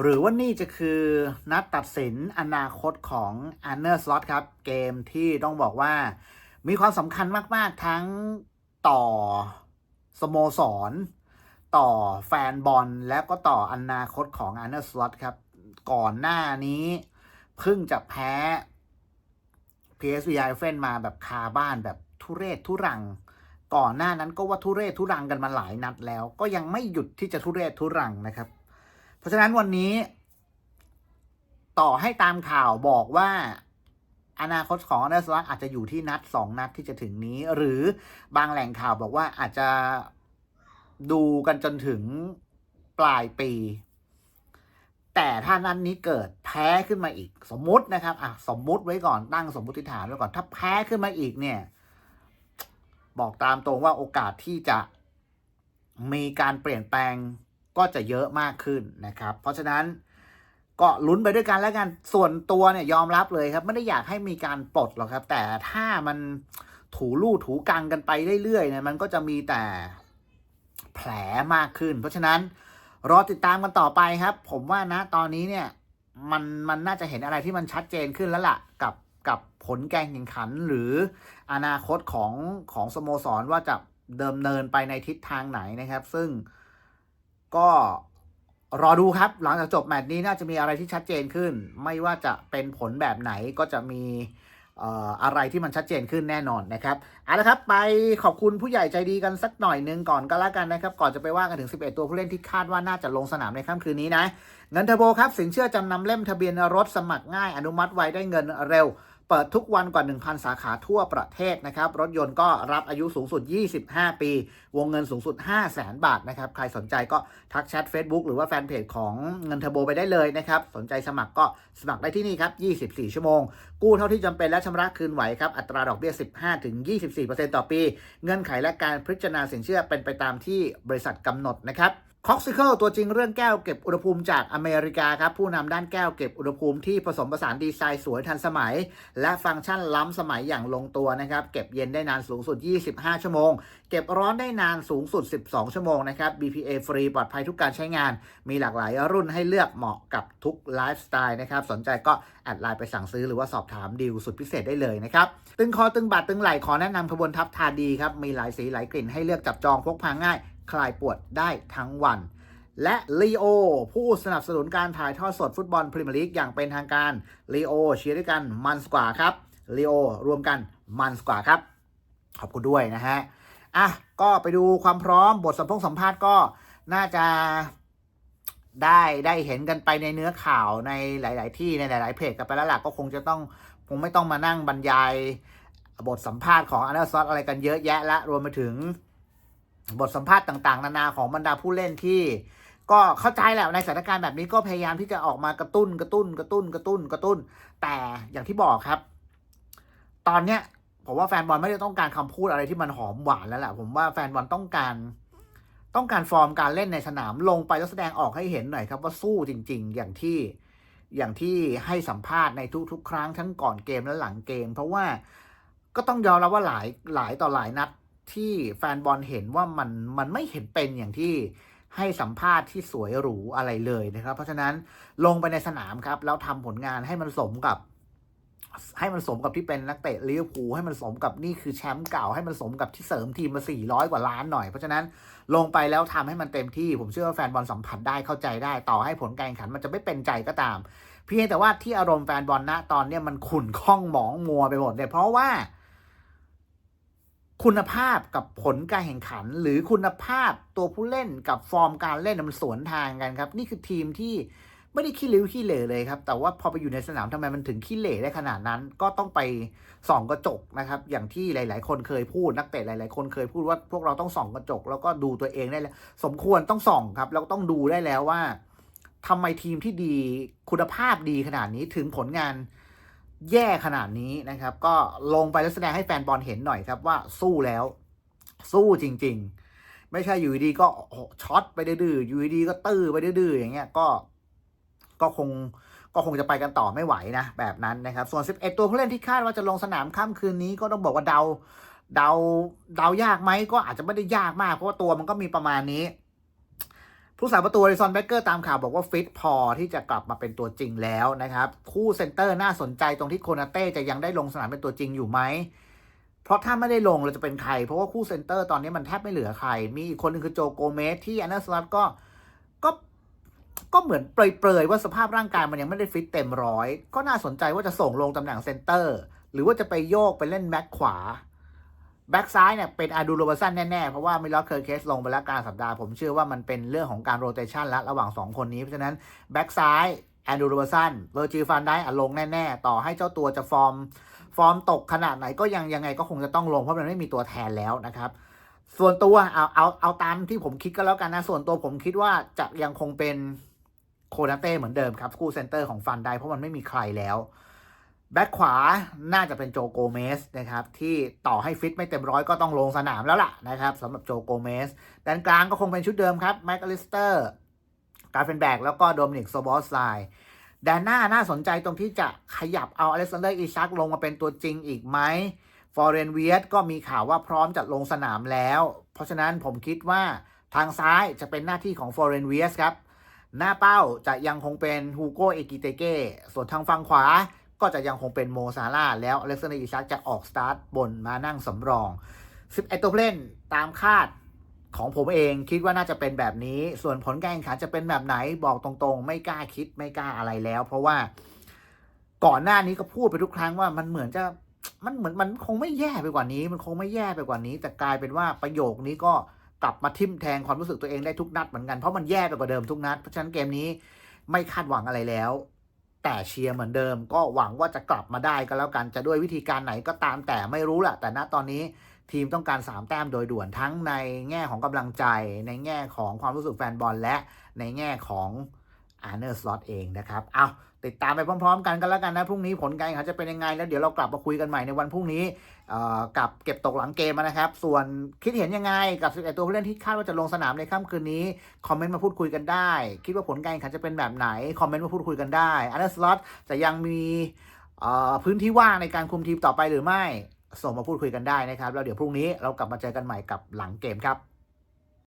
หรือว่านี่จะคือนัดตัดสินอนาคตของอันเนอร์สล็อตครับ เกมที่ต้องบอกว่า มีความสำคัญมากๆทั้งต่อสโมสร ต่อแฟนบอล และก็ต่ออนาคตของอันเนอร์สล็อตครับ ก่อนหน้านี้เพิ่งจะแพ้ PSV e i f e n มาแบบคาบ้านแบบทุเรศทุรัง ก่อนหน้านั้นก็ว่าทุเรศทุรังกันมาหลายนัดแล้ว ก็ยังไม่หยุดที่จะทุเรศทุรังนะครับ เพราะฉะนั้นวันนี้ ต่อให้ตามข่าวบอกว่าอนาคตของอันเดอร์สลักอาจจะอยู่ที่นัดสองนัดที่จะถึงนี้ หรือบางแหล่งข่าวบอกว่าอาจจะดูกันจนถึงปลายปี แต่ถ้านั้นนี้เกิดแพ้ขึ้นมาอีก สมมุตินะครับอะสมมุติไว้ก่อนตั้งสมมติฐานไว้ก่อนถ้าแพ้ขึ้นมาอีกเนี่ย บอกตามตรงว่าโอกาสที่จะมีการเปลี่ยนแปลง ก็จะเยอะมากขึ้นนะครับ เพราะฉะนั้นก็ลุ้นไปด้วยกันแล้วกันส่วนตัวเนี่ยยอมรับเลยครับ ไม่ได้อยากให้มีการปลดหรอกครับ แต่ถ้ามันถูลู่ถูกังกันไปเรื่อยๆเนี่ยมันก็จะมีแต่แผลมากขึ้น เพราะฉะนั้นรอติดตามกันต่อไปครับ ผมว่านะตอนนี้เนี่ยมันมันน่าจะเห็นอะไรที่มันชัดเจนขึ้นแล้วล่ะ กับกับผลแการแข่งขันหรืออนาคตของของสโมสรว่าจะเดิมเนินไปในทิศทางไหนนะครับ ซึ่ง ก็รอดูครับ หลังจากจบแมตช์นี้น่าจะมีอะไรที่ชัดเจนขึ้น ไม่ว่าจะเป็นผลแบบไหนก็จะมีอะไรที่มันชัดเจนขึ้นแน่นอนนะครับเอาละครับ ไปขอบคุณผู้ใหญ่ใจดีกันสักหน่อยนึงก่อนก็แล้วกันนะครับ ก่อนจะไปว่ากันถึง 11 ตัวผู้เล่นที่คาดว่าน่าจะลงสนามในค่ำคืนนี้นะ เงินเทอร์โบครับ สินเชื่อจำนำเล่มทะเบียนรถสมัครง่ายอนุมัติไวได้เงินเร็ว เปิดทุกวันกว่า 1,000 สาขาทั่วประเทศนะครับ รถยนต์ก็รับอายุสูงสุด 25 ปี วงเงินสูงสุด 5 0 0แสนบาทนะครับ ใครสนใจก็ทักแชท Facebook หรือว่าแฟนเพจของเงินเทอร์โบไปได้เลยนะครับ สนใจสมัครก็สมัครได้ที่นี่ครับ 24 ชั่วโมง กู้เท่าที่จำเป็นและชำระคืนไหวครับ อัตราดอกเบี้ย 15-24%ต่อปี เงื่อนไขและการพิจารณาสินเชื่อเป็นไปตามที่บริษัทกำหนดนะครับ คอกซิเคิลตัวจริงเรื่องแก้วเก็บอุณหภูมิจากอเมริกาครับ ผู้นำด้านแก้วเก็บอุณหภูมิที่ผสมผสานดีไซน์สวยทันสมัย และฟังก์ชันล้ำสมัยอย่างลงตัวนะครับ เก็บเย็นได้นานสูงสุด 25 ชั่วโมง เก็บร้อนได้นานสูงสุด 12 ชั่วโมงนะครับ BPA ฟรีปลอดภัยทุกการใช้งาน มีหลากหลายรุ่นให้เลือกเหมาะกับทุกไลฟ์สไตล์นะครับสนใจก็แอดไลน์ไปสั่งซื้อหรือว่าสอบถามดีลสุดพิเศษได้เลยนะครับตึงคอตึงบัตรตึงไหล่ขอแนะนำขบวนทัพทาดีครับมีหลายสีหลายกลิ่นให้เลือกจับจองพกพาง่าย คลายปวดได้ทั้งวัน และลีโอผู้สนับสนุนการถ่ายทอดสดฟุตบอลพรีเมียร์ลีกอย่างเป็นทางการลีโอเชียร์ด้วยกันมันสกว่าครับลีโอรวมกันมันสกว่าครับ ขอบคุณด้วยนะฮะอะก็ไปดูความพร้อมบทสัมพงสัมภาษณ์ก็น่าจะได้ได้เห็นกันไปในเนื้อข่าวในหลาย ๆ ที่ในหลาย ๆ เพจกันไปแล้วล่ะก็คงจะต้องคงไม่ต้องมานั่งบรรยายบทสัมภาษณ์ของอันเดอร์ซอสอะไรกันเยอะแยะและรวมไปถึง บทสัมภาษณ์ต่าง ๆ นานาของบรรดาผู้เล่นที่ ก็เข้าใจแหละในสถานการณ์แบบนี้ก็พยายามที่จะออกมากระตุ้นกระตุ้นกระตุ้นกระตุ้นกระตุ้น แต่อย่างที่บอกครับ ตอนเนี้ยผมว่าแฟนบอลไม่ได้ต้องการคำพูดอะไรที่มันหอมหวานแล้วแหละผมว่าแฟนบอลต้องการ ต้องการฟอร์มการเล่นในสนามลงไปแล้วแสดงออกให้เห็นหน่อยครับ ว่าสู้จริง ๆ อย่างที่อย่างที่ให้สัมภาษณ์ในทุก ๆ ครั้งทั้งก่อนเกมและหลังเกม เพราะว่าก็ต้องยอมรับว่าหลายหลายต่อหลายนัด ที่แฟนบอลเห็นว่ามันมันไม่เห็นเป็นอย่างที่ให้สัมภาษณ์ที่สวยหรูอะไรเลยนะครับ เพราะฉะนั้นลงไปในสนามครับ แล้วทำผลงานให้มันสมกับ ให้มันสมกับที่เป็นนักเตะลิเวอร์พูลให้มันสมกับนี่คือแชมป์เก่าให้มันสมกับที่เสริมทีมมา 400 กว่าล้านหน่อย เพราะฉะนั้นลงไปแล้วทำให้มันเต็มที่ ผมเชื่อว่าแฟนบอลสัมผัสได้เข้าใจได้ ต่อให้ผลการแข่งขันมันจะไม่เป็นใจก็ตาม เพียงแต่ว่าที่อารมณ์แฟนบอลณตอนเนี้ยมันขุ่นข้องหมองมัวไปหมดเลยเพราะว่า คุณภาพกับผลการแข่งขัน หรือคุณภาพตัวผู้เล่นกับฟอร์มการเล่นมันสวนทางกันครับ นี่คือทีมที่ไม่ได้ขี้ริ้วขี้เหร่เลยครับ แต่ว่าพอไปอยู่ในสนามทำไมมันถึงขี้เหร่ได้ขนาดนั้น ก็ต้องไปส่องกระจกนะครับ อย่างที่หลาย ๆ คนเคยพูดนักเตะหลาย ๆ คนเคยพูดว่าพวกเราต้องส่องกระจก แล้วก็ดูตัวเองได้แล้วสมควรต้องส่องครับแล้วต้องดูได้แล้วว่าทำไมทีมที่ดีคุณภาพดีขนาดนี้ถึงผลงาน แย่ขนาดนี้นะครับ ก็ลงไปแล้วแสดงให้แฟนบอลเห็นหน่อยครับว่าสู้แล้ว สู้จริง ๆ ไม่ใช่อยู่ดีก็ช็อตไปดื้ออยู่ดีก็ตื้อไปดื้ออย่างเงี้ยก็ก็คงก็คงจะไปกันต่อไม่ไหวนะ แบบนั้นนะครับ ส่วน 11 ตัวผู้เล่นที่คาดว่าจะลงสนามค่ำคืนนี้ก็ต้องบอกว่าเดาเดาเดายากไหมก็อาจจะไม่ได้ยากมาก เพราะว่าตัวมันก็มีประมาณนี้ ผู้สาประตูอริซอนแบ็กเกอร์ตามข่าวบอกว่าฟิตพอที่จะกลับมาเป็นตัวจริงแล้วนะครับ คู่เซนเตอร์น่าสนใจตรงที่โคนาเต้จะยังได้ลงสนามเป็นตัวจริงอยู่ไหม เพราะถ้าไม่ได้ลงเราจะเป็นใคร เพราะว่าคู่เซนเตอร์ตอนนี้มันแทบไม่เหลือใคร มีอีกคนนึงคือโจโกเมสที่อันเดอร์สลัตก็ก็ก็เหมือนเปรยๆว่าสภาพร่างกายมันยังไม่ได้ฟิตเต็มร้อยก็น่าสนใจว่าจะส่งลงตำแหน่งเซนเตอร์หรือว่าจะไปโยกไปเล่นแบ็คขวา แบ็กซ้ายเนี่ยเป็นอาดูโรเบอร์สันแน่ ๆ เพราะว่ามิลลอเคอร์เคสลงไปแล้วกลารสัปดาห์ ผมเชื่อว่ามันเป็นเรื่องของการโรเตชันแล้วระหว่าง 2 คนนี้ เพราะฉะนั้นแบ็กซ้ายแอนดูโรเบอร์สันเวอร์จิฟันได้อะลงแน่ ๆ ต่อให้เจ้าตัวจะฟอร์ม ฟอร์มตกขนาดไหนก็ยังยังไงก็คงจะต้องลง เพราะมันไม่มีตัวแทนแล้วนะครับ ส่วนตัวเอาเอาเอาตามที่ผมคิดก็แล้วกันนะ ส่วนตัวผมคิดว่าจะยังคงเป็นโคนาเต้เหมือนเดิมครับคู่เซนเตอร์ของฟันได้เพราะมันไม่มีใครแล้ว แบ็คขวาน่าจะเป็นโจโกเมสนะครับที่ต่อให้ฟิตไม่เต็มร้อยก็ต้องลงสนามแล้วล่ะนะครับสำหรับโจโกเมสด้านกลางก็คงเป็นชุดเดิมครับแมคอลิสเตอร์การเฟนแบกแล้วก็โดมินิกโซบอสไซด้านหน้าน่าสนใจตรงที่จะขยับเอาอเล็กซานเดอร์อีชักลงมาเป็นตัวจริงอีกไหมฟอร์เรนเวียก็มีข่าวว่าพร้อมจะลงสนามแล้ว เพราะฉะนั้นผมคิดว่าทางซ้ายจะเป็นหน้าที่ของฟอร์เรนเวียสครับ หน้าเป้าจะยังคงเป็นฮูโกเอกิเตเก้ส่วนทางฝั่งขวา ก็จะยังคงเป็นโมซาร่าแล้วอเล็กซานเดอร์อิชักจะออกสตาร์ทบนมานั่งสำรอง 11 ตัวเล่นตามคาดของผมเองคิดว่าน่าจะเป็นแบบนี้ ส่วนผลการแข่งขันจะเป็นแบบไหนบอกตรงๆ ไม่กล้าคิดไม่กล้าอะไรแล้ว เพราะว่าก่อนหน้านี้ก็พูดไปทุกครั้งว่ามันเหมือนจะมันเหมือนมันคงไม่แย่ไปกว่านี้ มันคงไม่แย่ไปกว่านี้ แต่กลายเป็นว่าประโยคนี้ก็กลับมาทิ่มแทงความรู้สึกตัวเองได้ทุกนัดเหมือนกันเพราะมันแย่ไปกว่าเดิมทุกนัดเพราะฉะนั้นเกมนี้ไม่คาดหวังอะไรแล้ว แต่เชียร์เหมือนเดิม ก็หวังว่าจะกลับมาได้ก็แล้วกันจะด้วยวิธีการไหนก็ตามแต่ไม่รู้แหละแต่ณตอนนี้ทีมต้องการ 3 แต้มโดยด่วนทั้งในแง่ของกำลังใจ ในแง่ของความรู้สึกแฟนบอลและในแง่ของ อาร์เนอร์สล็อตเองนะครับเอาติดตามไปพร้อมๆ กันก็แล้วกันนะ พรุ่งนี้ผลการแข่งขันจะเป็นยังไง แล้วเดี๋ยวเรากลับมาคุยกันใหม่ในวันพรุ่งนี้กับเก็บตกหลังเกมนะครับ ส่วนคิดเห็นยังไงกับ11ตัวผู้เล่นที่คาดว่าจะลงสนามในค่ำคืนนี้ คอมเมนต์มาพูดคุยกันได้ คิดว่าผลการแข่งขันจะเป็นแบบไหน คอมเมนต์มาพูดคุยกันได้อันเดอร์สล็อตจะยังมีพื้นที่ว่างในการคุมทีมต่อไปหรือไม่ ส่งมาพูดคุยกันได้นะครับ แล้วเดี๋ยวพรุ่งนี้เรากลับมาเจอกันใหม่กับหลังเกมครับ